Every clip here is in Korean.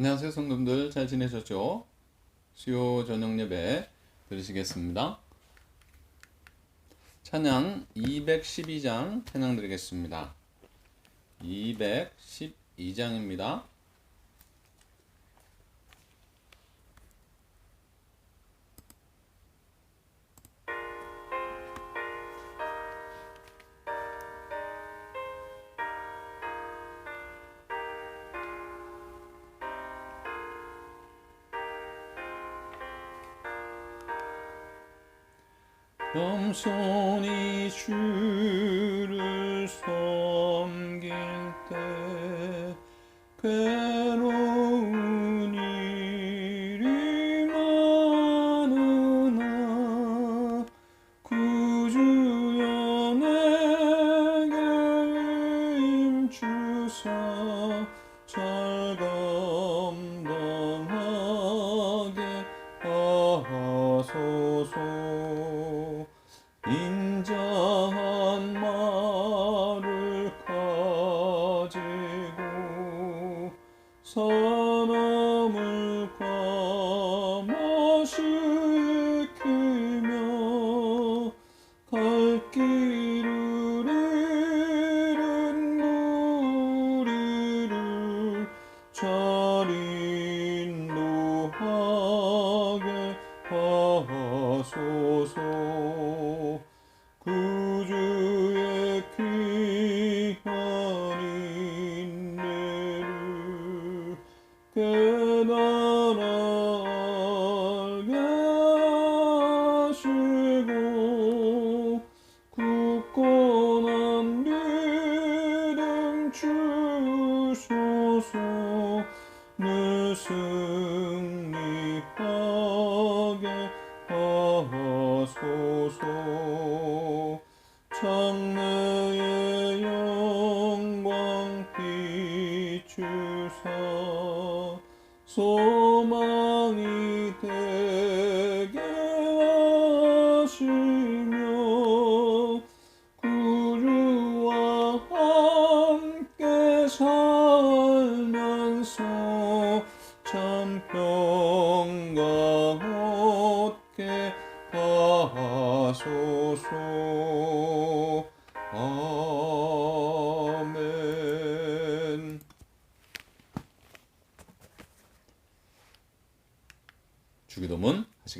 안녕하세요 성도님들 잘 지내셨죠? 수요 저녁 예배 들으시겠습니다. 찬양 212장 찬양 드리겠습니다. 212장입니다. 겸손히 주를 섬길 때 사 하소서. 장래의 영광 비추사. 소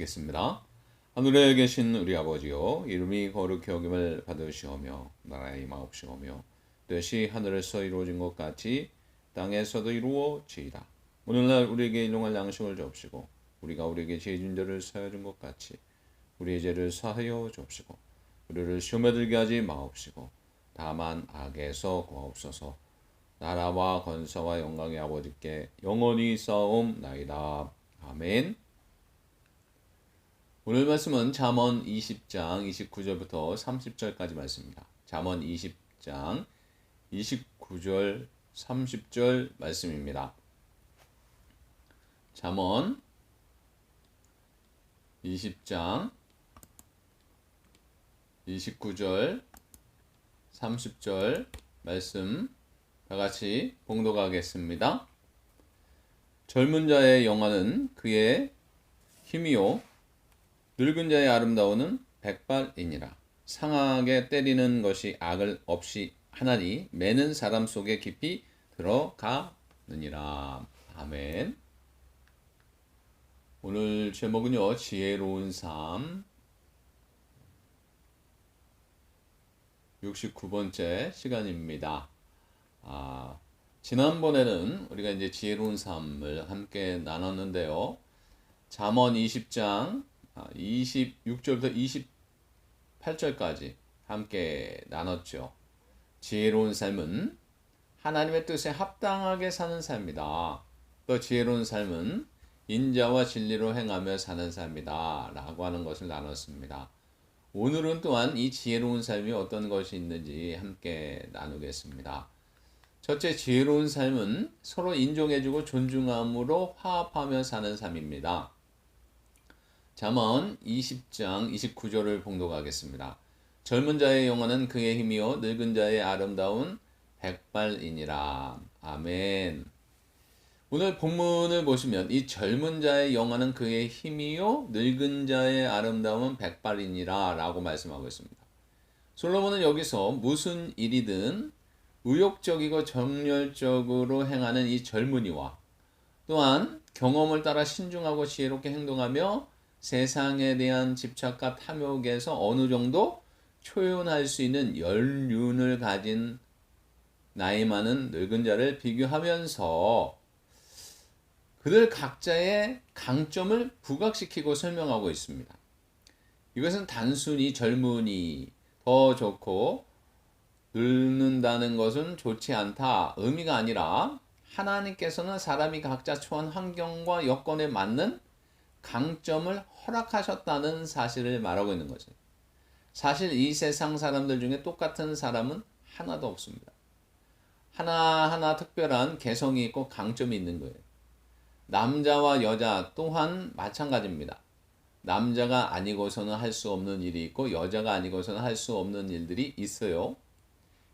하시겠습니다. 하늘에 계신 우리 아버지요 이름이 거룩히 여김을 받으시오며 나라의 임하옵시오며 뜻이 하늘에서 이루어진 것 같이 땅에서도 이루어지이다. 오늘날 우리에게 일용할 양식을 주옵시고 우리가 우리에게 죄진 자를 사하여 준 것 같이 우리의 죄를 사하여 주옵시고 우리를 시험에 들게 하지 마옵시고 다만 악에서 구하옵소서 나라와 건사와 영광의 아버지께 영원히 싸움 나이다. 아멘 오늘 말씀은 잠언 20장 29절부터 30절까지 말씀입니다. 잠언 20장 29절 30절 말씀입니다. 잠언 20장 29절 30절 말씀 다 같이 봉독하겠습니다. 젊은 자의 영화는 그의 힘이요 늙은 자의 아름다움은 백발이니라. 상하게 때리는 것이 악을 없이 하나니 매는 사람 속에 깊이 들어가느니라. 아멘. 오늘 제목은요, 지혜로운 삶. 69번째 시간입니다. 아, 지난번에는 우리가 이제 지혜로운 삶을 함께 나눴는데요. 잠언 20장 26절부터 28절까지 함께 나눴죠. 지혜로운 삶은 하나님의 뜻에 합당하게 사는 삶이다. 또 지혜로운 삶은 인자와 진리로 행하며 사는 삶이다. 라고 하는 것을 나눴습니다. 오늘은 또한 이 지혜로운 삶이 어떤 것이 있는지 함께 나누겠습니다. 첫째, 지혜로운 삶은 서로 인정해주고 존중함으로 화합하며 사는 삶입니다. 잠언 20장 29절을 봉독하겠습니다. 젊은 자의 영혼은 그의 힘이요 늙은 자의 아름다운 백발이니라. 아멘. 오늘 본문을 보시면 이 젊은 자의 영화는 그의 힘이요 늙은 자의 아름다움은 백발이니라 라고 말씀하고 있습니다. 솔로몬은 여기서 무슨 일이든 의욕적이고 정열적으로 행하는 이 젊은이와 또한 경험을 따라 신중하고 지혜롭게 행동하며 세상에 대한 집착과 탐욕에서 어느 정도 초연할 수 있는 연륜을 가진 나이 많은 늙은 자를 비교하면서 그들 각자의 강점을 부각시키고 설명하고 있습니다. 이것은 단순히 젊은이 더 좋고 늙는다는 것은 좋지 않다 의미가 아니라 하나님께서는 사람이 각자 처한 환경과 여건에 맞는 강점을 허락하셨다는 사실을 말하고 있는 거죠. 사실 이 세상 사람들 중에 똑같은 사람은 하나도 없습니다. 하나하나 특별한 개성이 있고 강점이 있는 거예요. 남자와 여자 또한 마찬가지입니다. 남자가 아니고서는 할 수 없는 일이 있고 여자가 아니고서는 할 수 없는 일들이 있어요.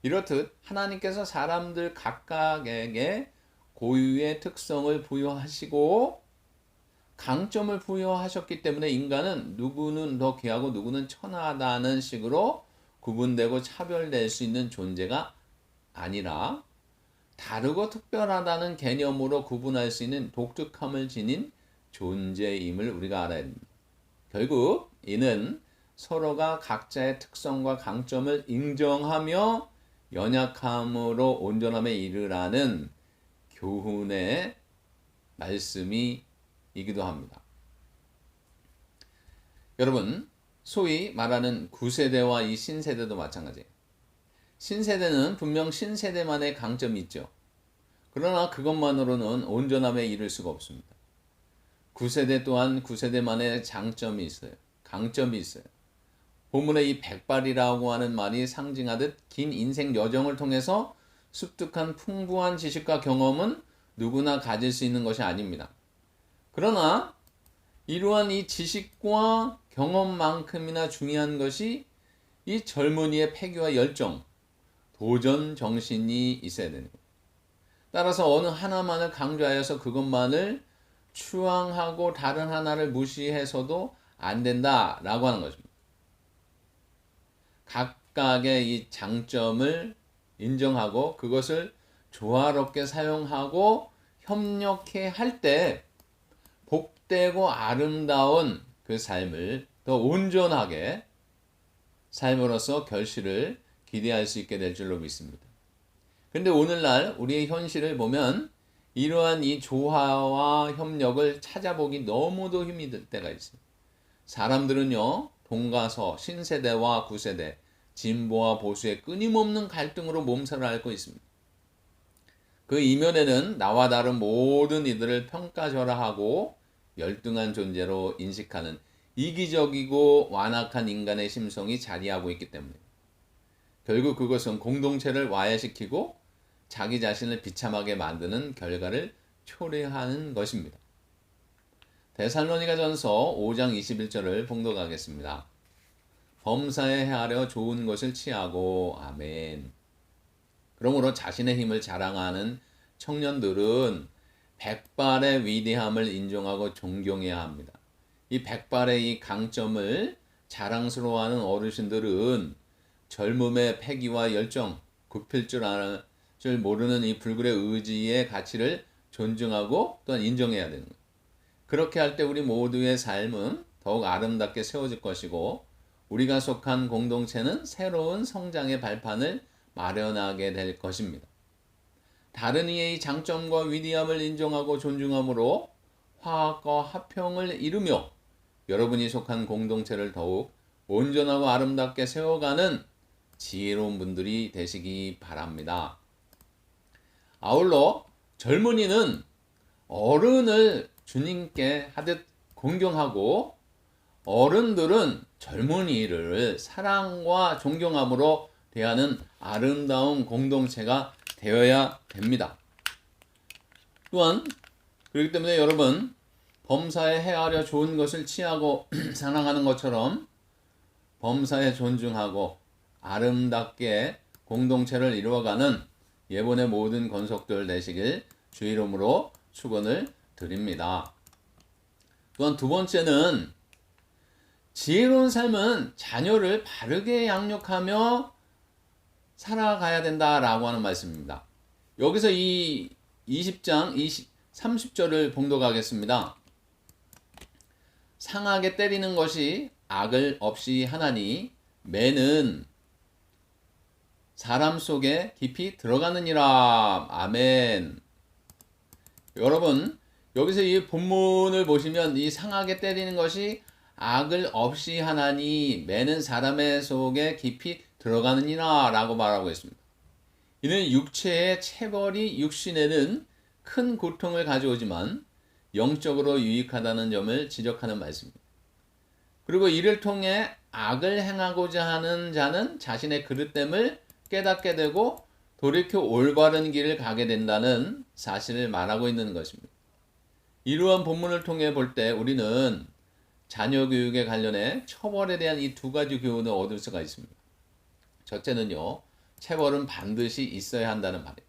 이렇듯 하나님께서 사람들 각각에게 고유의 특성을 부여하시고 강점을 부여하셨기 때문에 인간은 누구는 더 귀하고 누구는 천하다는 식으로 구분되고 차별될 수 있는 존재가 아니라 다르고 특별하다는 개념으로 구분할 수 있는 독특함을 지닌 존재임을 우리가 알아야 됩니다. 결국 이는 서로가 각자의 특성과 강점을 인정하며 연약함으로 온전함에 이르라는 교훈의 말씀이 이기도 합니다. 여러분, 소위 말하는 구세대와 이 신세대도 마찬가지예요. 신세대는 분명 신세대만의 강점이 있죠. 그러나 그것만으로는 온전함에 이를 수가 없습니다. 9세대 또한 9세대만의 장점이 있어요. 강점이 있어요. 본문의 이 백발이라고 하는 말이 상징하듯 긴 인생 여정을 통해서 습득한 풍부한 지식과 경험은 누구나 가질 수 있는 것이 아닙니다. 그러나 이러한 이 지식과 경험만큼이나 중요한 것이 이 젊은이의 패기와 열정, 도전 정신이 있어야 되는 거예요. 따라서 어느 하나만을 강조하여서 그것만을 추앙하고 다른 하나를 무시해서도 안 된다라고 하는 것입니다. 각각의 이 장점을 인정하고 그것을 조화롭게 사용하고 협력해 할 때 복되고 아름다운 그 삶을 더 온전하게 삶으로서 결실을 기대할 수 있게 될 줄로 믿습니다. 근데 오늘날 우리의 현실을 보면 이러한 이 조화와 협력을 찾아보기 너무도 힘이 들 때가 있습니다. 사람들은요, 동가서, 신세대와 구세대, 진보와 보수의 끊임없는 갈등으로 몸살을 앓고 있습니다. 그 이면에는 나와 다른 모든 이들을 평가절하하고 열등한 존재로 인식하는 이기적이고 완악한 인간의 심성이 자리하고 있기 때문입니다. 결국 그것은 공동체를 와해시키고 자기 자신을 비참하게 만드는 결과를 초래하는 것입니다. 데살로니가 전서 5장 21절을 봉독하겠습니다. 범사에 헤아려 좋은 것을 취하고 아멘. 그러므로 자신의 힘을 자랑하는 청년들은 백발의 위대함을 인정하고 존경해야 합니다. 이 백발의 이 강점을 자랑스러워하는 어르신들은 젊음의 패기와 열정, 굽힐 줄 아는 줄 모르는 이 불굴의 의지의 가치를 존중하고 또한 인정해야 되는 거예요. 그렇게 할 때 우리 모두의 삶은 더욱 아름답게 세워질 것이고 우리가 속한 공동체는 새로운 성장의 발판을 마련하게 될 것입니다. 다른 이의 장점과 위대함을 인정하고 존중함으로 화합과 화평을 이루며 여러분이 속한 공동체를 더욱 온전하고 아름답게 세워가는 지혜로운 분들이 되시기 바랍니다. 아울러 젊은이는 어른을 주님께 하듯 공경하고 어른들은 젊은이를 사랑과 존경함으로 대하는 아름다운 공동체가 되어야 됩니다. 또한 그렇기 때문에 여러분 범사에 헤아려 좋은 것을 취하고 사랑하는 것처럼 범사에 존중하고 아름답게 공동체를 이루어가는 예본의 모든 건속들 되시길 주 이름으로 축원을 드립니다. 또한 두 번째는 지혜로운 삶은 자녀를 바르게 양육하며 살아가야 된다라고 하는 말씀입니다. 여기서 이 20장 20, 30절을 봉독하겠습니다. 상하게 때리는 것이 악을 없이 하나니 매는 사람 속에 깊이 들어가느니라. 아멘. 여러분, 여기서 이 본문을 보시면 이 상하게 때리는 것이 악을 없이 하나니 매는 사람의 속에 깊이 들어가느니라 라고 말하고 있습니다. 이는 육체의 체벌이 육신에는 큰 고통을 가져오지만 영적으로 유익하다는 점을 지적하는 말씀입니다. 그리고 이를 통해 악을 행하고자 하는 자는 자신의 그릇됨을 깨닫게 되고 돌이켜 올바른 길을 가게 된다는 사실을 말하고 있는 것입니다. 이러한 본문을 통해 볼 때 우리는 자녀 교육에 관련해 처벌에 대한 이 두 가지 교훈을 얻을 수가 있습니다. 첫째는요, 체벌은 반드시 있어야 한다는 말입니다.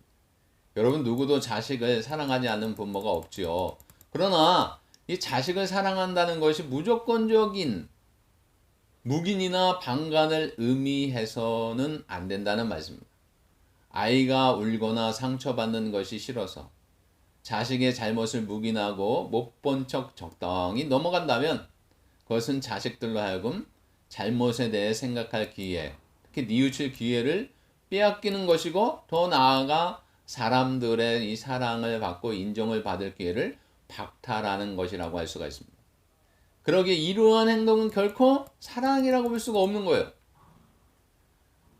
여러분 누구도 자식을 사랑하지 않는 부모가 없지요. 그러나 이 자식을 사랑한다는 것이 무조건적인 묵인이나 방관을 의미해서는 안 된다는 말씀입니다. 아이가 울거나 상처받는 것이 싫어서 자식의 잘못을 묵인하고 못 본 척 적당히 넘어간다면 그것은 자식들로 하여금 잘못에 대해 생각할 기회, 뉘우칠 기회를 빼앗기는 것이고 더 나아가 사람들의 이 사랑을 받고 인정을 받을 기회를 박탈하는 것이라고 할 수가 있습니다. 그러기에 이러한 행동은 결코 사랑이라고 볼 수가 없는 거예요.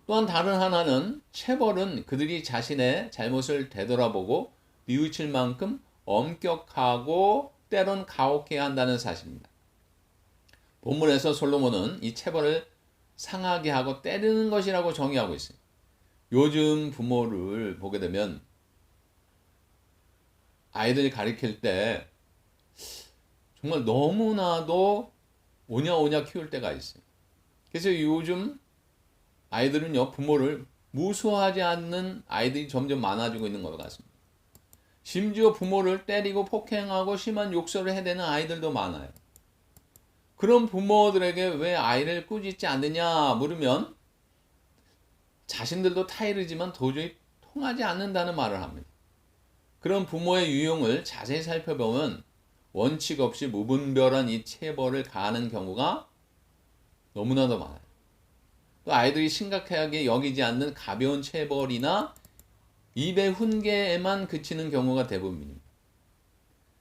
또한 다른 하나는 체벌은 그들이 자신의 잘못을 되돌아보고 뉘우칠 만큼 엄격하고 때론 가혹해야 한다는 사실입니다. 본문에서 솔로몬은 이 체벌을 상하게 하고 때리는 것이라고 정의하고 있어요. 요즘 부모를 보게 되면 아이들 가르칠 때 정말 너무나도 오냐오냐 키울 때가 있어요. 그래서 요즘 아이들은요, 부모를 무수하지 않는 아이들이 점점 많아지고 있는 것 같습니다. 심지어 부모를 때리고 폭행하고 심한 욕설을 해대는 아이들도 많아요. 그런 부모들에게 왜 아이를 꾸짖지 않느냐 물으면 자신들도 타이르지만 도저히 통하지 않는다는 말을 합니다. 그런 부모의 유형을 자세히 살펴보면 원칙 없이 무분별한 이 체벌을 가하는 경우가 너무나도 많아요. 또 아이들이 심각하게 여기지 않는 가벼운 체벌이나 입의 훈계에만 그치는 경우가 대부분입니다.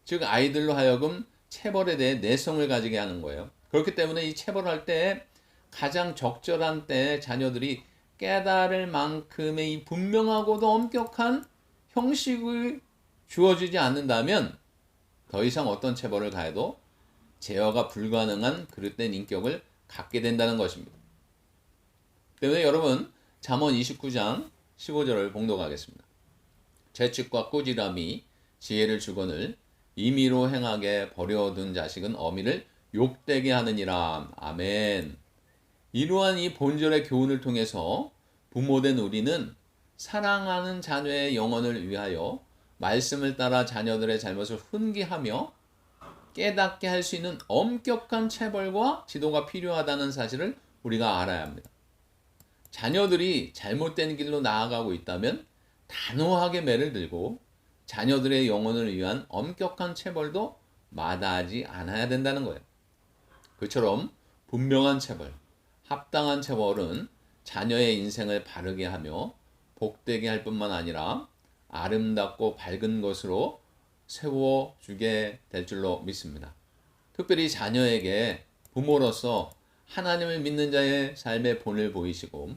즉 아이들로 하여금 체벌에 대해 내성을 가지게 하는 거예요. 그렇기 때문에 이 체벌할 때 가장 적절한 때에 자녀들이 깨달을 만큼의 이 분명하고도 엄격한 형식을 주어지지 않는다면 더 이상 어떤 체벌을 가해도 제어가 불가능한 그릇된 인격을 갖게 된다는 것입니다. 때문에 여러분 잠언 29장 15절을 봉독하겠습니다. 재축과 꾸지람이 지혜를 주거늘 임의로 행하게 버려둔 자식은 어미를 욕되게 하느니라. 아멘. 이러한 이 본절의 교훈을 통해서 부모된 우리는 사랑하는 자녀의 영혼을 위하여 말씀을 따라 자녀들의 잘못을 훈계하며 깨닫게 할 수 있는 엄격한 체벌과 지도가 필요하다는 사실을 우리가 알아야 합니다. 자녀들이 잘못된 길로 나아가고 있다면 단호하게 매를 들고 자녀들의 영혼을 위한 엄격한 체벌도 마다하지 않아야 된다는 거예요. 그처럼 분명한 체벌, 합당한 체벌은 자녀의 인생을 바르게 하며 복되게 할 뿐만 아니라 아름답고 밝은 것으로 세워주게 될 줄로 믿습니다. 특별히 자녀에게 부모로서 하나님을 믿는 자의 삶의 본을 보이시고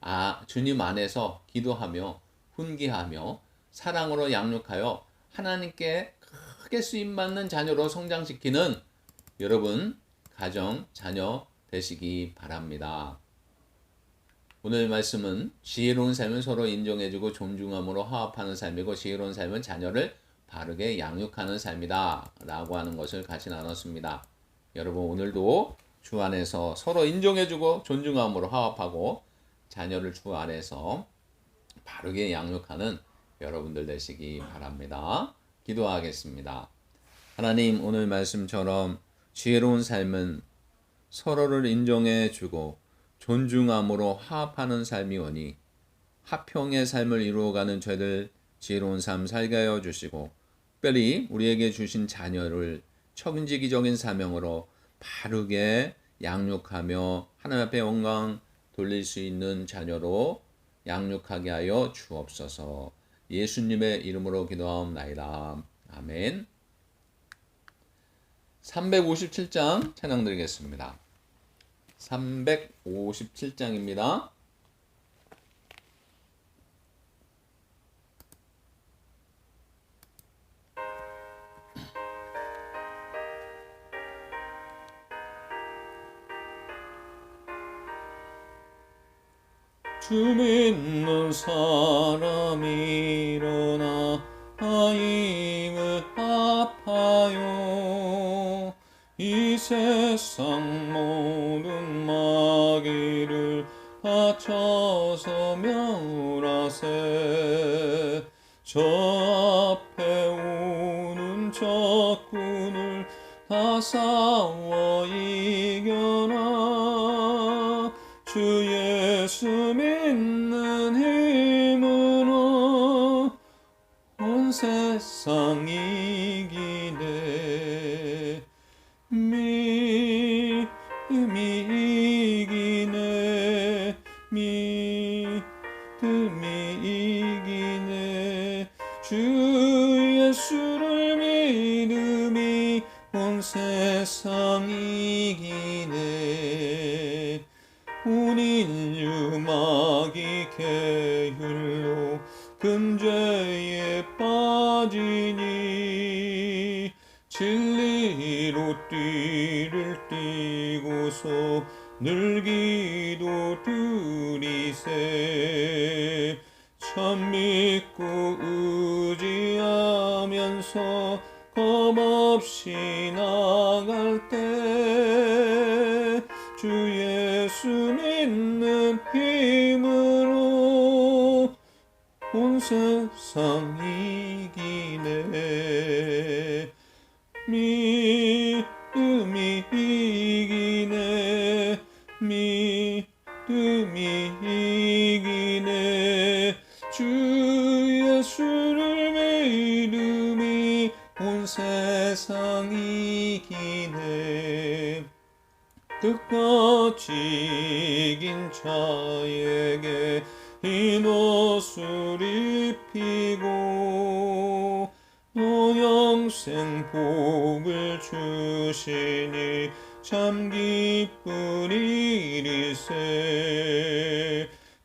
아 주님 안에서 기도하며 훈계하며 사랑으로 양육하여 하나님께 크게 쓰임 받는 자녀로 성장시키는 여러분 가정 자녀 되시기 바랍니다. 오늘 말씀은 지혜로운 삶은 서로 인정해주고 존중함으로 화합하는 삶이고 지혜로운 삶은 자녀를 바르게 양육하는 삶이다 라고 하는 것을 같이 나눴습니다. 여러분 오늘도 주 안에서 서로 인정해주고 존중함으로 화합하고 자녀를 주 안에서 바르게 양육하는 여러분들 되시기 바랍니다. 기도하겠습니다. 하나님 오늘 말씀처럼 지혜로운 삶은 서로를 인정해 주고 존중함으로 화합하는 삶이 오니 화평의 삶을 이루어가는 저희들 지혜로운 삶 살게 하여 주시고 특별히 우리에게 주신 자녀를 청지기적인 사명으로 바르게 양육하며 하나님 앞에 영광 돌릴 수 있는 자녀로 양육하게 하여 주옵소서. 예수님의 이름으로 기도하옵나이다. 아멘. 357장 찬양 드리겠습니다. 357장입니다. 주 믿는 사람이 일어나 하임을 아파요. 이 세상 모든 마귀를 바쳐서 멸하세. 저 앞에 오는 적군을 다싸 세상 이기네. 믿음이 이기네. 믿음이 이기네. 주 예수 세상 이기네. 믿음이 이기네. 믿음이 이기네. 주 예수를 믿음이 온 세상 이기네. 끝까지 이긴 자에게 흰 옷을 입히고 너 영생 복을 주시니 참 기쁜 일이세.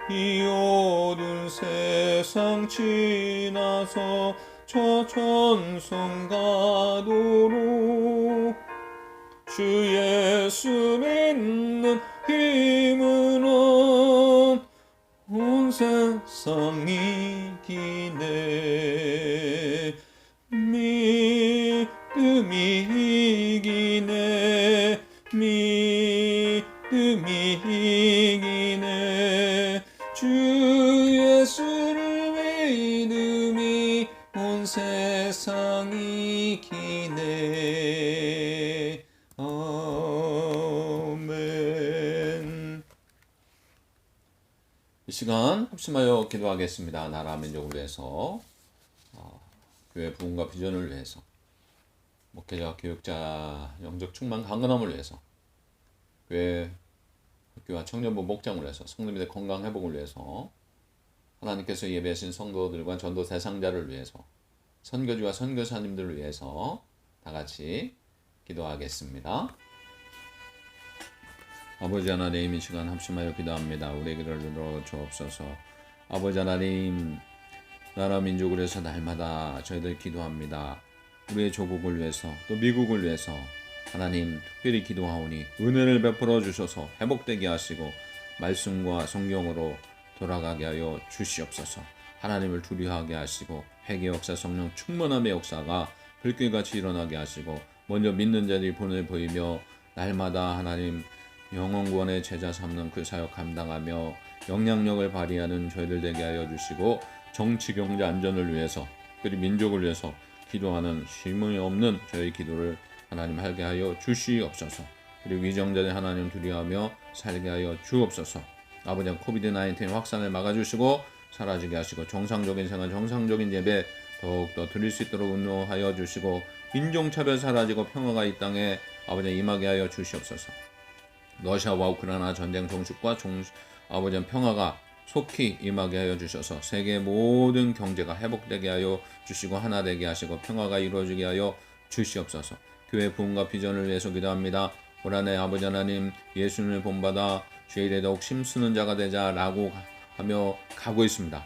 이 어두운 세상 지나서 저 천성 가도록 주 예수 믿는 합심하여 기도하겠습니다. 나라 민족을 위해서 어, 교회 부흥과 비전을 위해서 목회자, 교육자 영적 충만 강건함을 위해서 교회 학교와 청년부 목장을 위해서 성도님들의 건강 회복을 위해서 하나님께서 예배하신 성도들과 전도 대상자를 위해서 선교주와 선교사님들을 위해서 다 같이 기도하겠습니다. 아버지 하나님 이 시간 합심하여 기도합니다. 우리 기도를 들어 주옵소서. 아버지 하나님 나라 민족을 위해서 날마다 저희들 기도합니다. 우리의 조국을 위해서 또 미국을 위해서 하나님 특별히 기도하오니 은혜를 베풀어 주셔서 회복되게 하시고 말씀과 성경으로 돌아가게 하여 주시옵소서. 하나님을 두려워하게 하시고 회개 역사 성령 충만함의 역사가 불길같이 일어나게 하시고 먼저 믿는 자들이 본을 보이며 날마다 하나님 영원권의 제자 삼는 그 사역 감당하며 영향력을 발휘하는 저희들 되게 하여 주시고 정치 경제 안전을 위해서 그리고 민족을 위해서 기도하는 쉼이 없는 저희 기도를 하나님 하게 하여 주시옵소서. 그리고 위정자들 하나님 두려워하며 살게 하여 주옵소서. 아버지 코비드 19 확산을 막아주시고 사라지게 하시고 정상적인 생활, 정상적인 예배 더욱더 드릴 수 있도록 운동하여 주시고 인종차별 사라지고 평화가 이 땅에 아버지 임하게 하여 주시옵소서. 러시아와 우크라이나 전쟁 종식과 종, 아버지 평화가 속히 임하게 하여 주셔서 세계 모든 경제가 회복되게 하여 주시고 하나 되게 하시고 평화가 이루어지게 하여 주시옵소서. 교회 부흥과 비전을 위해서 기도합니다. 올 한해 아버지 하나님 예수님을 본받아 일에 더욱 힘쓰는 자가 되자라고 하며 가고 있습니다.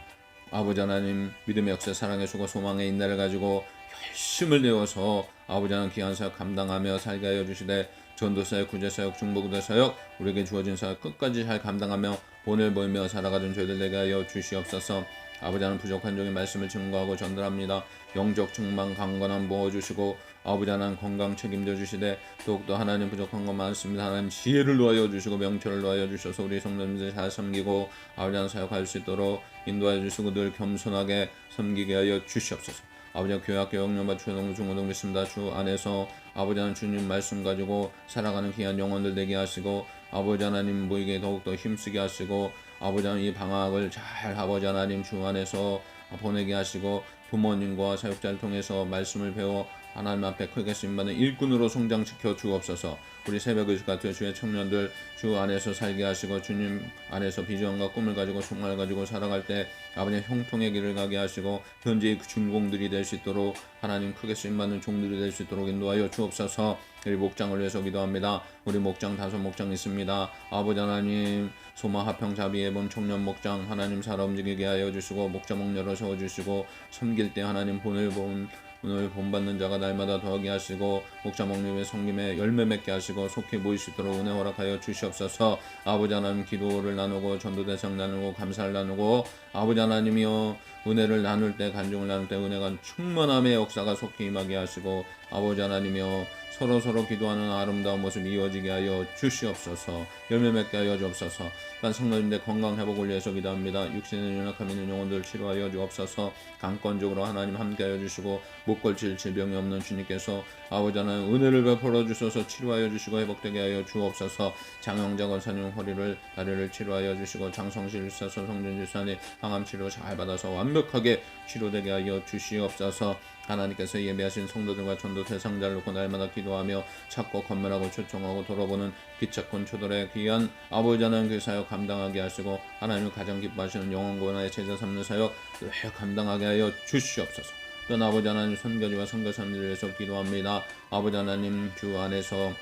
아버지 하나님 믿음의 역사 사랑의 수고 소망의 인내를 가지고 열심을 내어서 아버지 하나님 귀한 사역 감당하며 살게 하여 주시되 전도 사역 구제 사역 중보구대 사역 우리에게 주어진 사역 끝까지 잘 감당하며 본을 보이며 살아가던 저희들 내게 하여 주시옵소서. 아버지 하나님 부족한 종의 말씀을 증거하고 전달합니다. 영적 충만 강건함 부어주시고 아버지 하나님 건강 책임져 주시되 더욱더 하나님 부족한 것 많습니다. 하나님 지혜를 놓아여 주시고 명철을 놓아여 주셔서 우리 성도님들 잘 섬기고 아버지 하나님 사역할 수 있도록 인도하여 주시고 늘 겸손하게 섬기게 하여 주시옵소서 아버지 교회 학교 영령과 초등 중고등 있습니다. 주 안에서 아버지 하나님 주님 말씀 가지고 살아가는 귀한 영혼들 되게 하시고 아버지 하나님 보이게 더욱더 힘쓰게 하시고 아버지 하나님 이 방학을 잘 아버지 하나님 주 안에서 보내게 하시고 부모님과 사역자를 통해서 말씀을 배워 하나님 앞에 크게 쓰임받는 일꾼으로 성장시켜 주옵소서. 우리 새벽 의식 같은 주의 청년들 주 안에서 살게 하시고 주님 안에서 비전과 꿈을 가지고 소망을 가지고 살아갈 때 아버지 형통의 길을 가게 하시고 현재의 그 준공들이 될 수 있도록 하나님 크게 쓰임받는 종들이 될 수 있도록 인도하여 주옵소서. 우리 목장을 위해서 기도합니다. 우리 목장 다섯 목장 있습니다. 아버지 하나님 소마 하평 자비 예범 청년 목장 하나님 살아 움직이게 하여 주시고 목자목 열어 세워 주시고 섬길 때 하나님 본을 본 오늘 본받는 자가 날마다 더하게 하시고 목자 목림의 성김에 열매 맺게 하시고 속히 모일 수 있도록 은혜 허락하여 주시옵소서. 아버지 하나님 기도를 나누고 전도 대상 나누고 감사를 나누고 아버지 하나님이여 은혜를 나눌 때 간증을 나눌 때 은혜가 충만함의 역사가 속히 임하게 하시고 아버지 하나님이여 서로 서로 기도하는 아름다운 모습 이어지게 하여 주시옵소서. 열매 맺게 하여 주옵소서. 간 성도님들 건강 회복을 위해서 기도합니다. 육신의 연약함 있는 영혼들 치료하여 주옵소서. 강권적으로 하나님 함께하여 주시고 못 걸칠 질병이 없는 주님께서 아버지 하나님 은혜를 베풀어 주셔서 치료하여 주시고 회복되게 하여 주옵소서. 장영자 권사님 허리를 다리를 치료하여 주시고 장성실 사서 성준 지사님 항암 치료 잘 받아서 완벽하게 치료되게 하여 주시옵소서 하나님께서 예배하신 성도들과 전도 대상자를 놓고 날마다 기도하며 찾고 건면하고 초청하고 돌아보는 기착군 초들의 귀한 아버지 하나님 그 사역 감당하게 하시고 하나님을 가장 기뻐하시는 영원권의 제자 삼는 사역 늘 감당하게 하여 주시옵소서. 또 아버지 하나님 선교지와 선교사님들 위해서 기도합니다. 아버지 하나님 주 안에서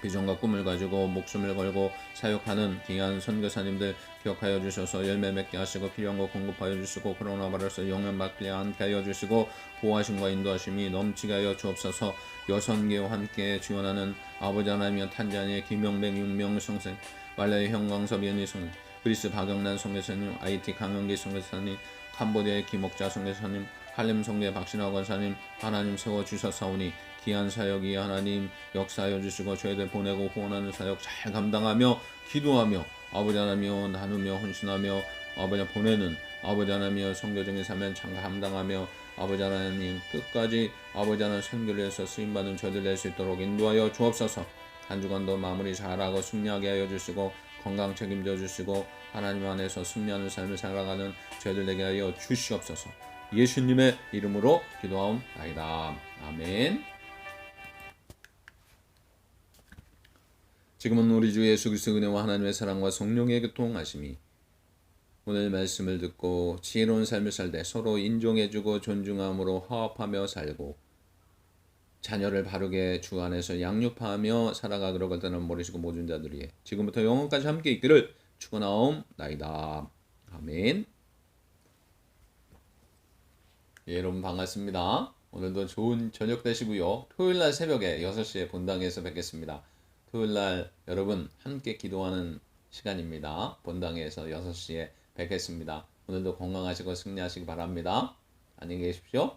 비전과 꿈을 가지고 목숨을 걸고 사역하는 귀한 선교사님들 기억하여 주셔서 열매 맺게 하시고 필요한 거 공급하여 주시고 코로나 바이러스 영향 받지 않게 하여 주시고 보호하심과 인도하심이 넘치게 하여 주옵소서. 여선계와 함께 지원하는 아버지 하나님의 탄자니의 김영백 윤명 성생 말레이 형광섭 연희 성 그리스 박영란 성교사님 IT 강영기 성교사님 캄보디아의 김옥자 성교사님 할렘 성계 박신하 권사님 하나님 세워 주셨사오니 귀한 사역이 하나님 역사하여 주시고 저희들 보내고 후원하는 사역 잘 감당하며 기도하며 아버지 하나님여 나누며 헌신하며 아버지 보내는 아버지 하나님여 성교적인 사면 참 감당하며 아버지 하나님 끝까지 아버지 하나님 선교를 해서 쓰임받은 저희들 낼수 있도록 인도하여 주옵소서. 한 주간도 마무리 잘하고 승리하게 하여 주시고 건강 책임져 주시고 하나님 안에서 승리하는 삶을 살아가는 저희들 되게 하여 주시옵소서. 예수님의 이름으로 기도하옵나이다. 아멘 지금은 우리 주 예수 그리스도 은혜와 하나님의 사랑과 성령의 교통하심이 오늘 말씀을 듣고 지혜로운 삶을 살 때 서로 인종해주고 존중함으로 화합하며 살고 자녀를 바르게 주 안에서 양육하며 살아가도록 하다는 모르시고 모든 자들이 지금부터 영원까지 함께 있기를 축원하옵나이다. 아멘. 예, 여러분 반갑습니다. 오늘도 좋은 저녁 되시고요. 토요일 날 새벽에 6시에 본당에서 뵙겠습니다. 토요일 날 여러분 함께 기도하는 시간입니다. 본당에서 6시에 뵙겠습니다. 오늘도 건강하시고 승리하시기 바랍니다. 안녕히 계십시오.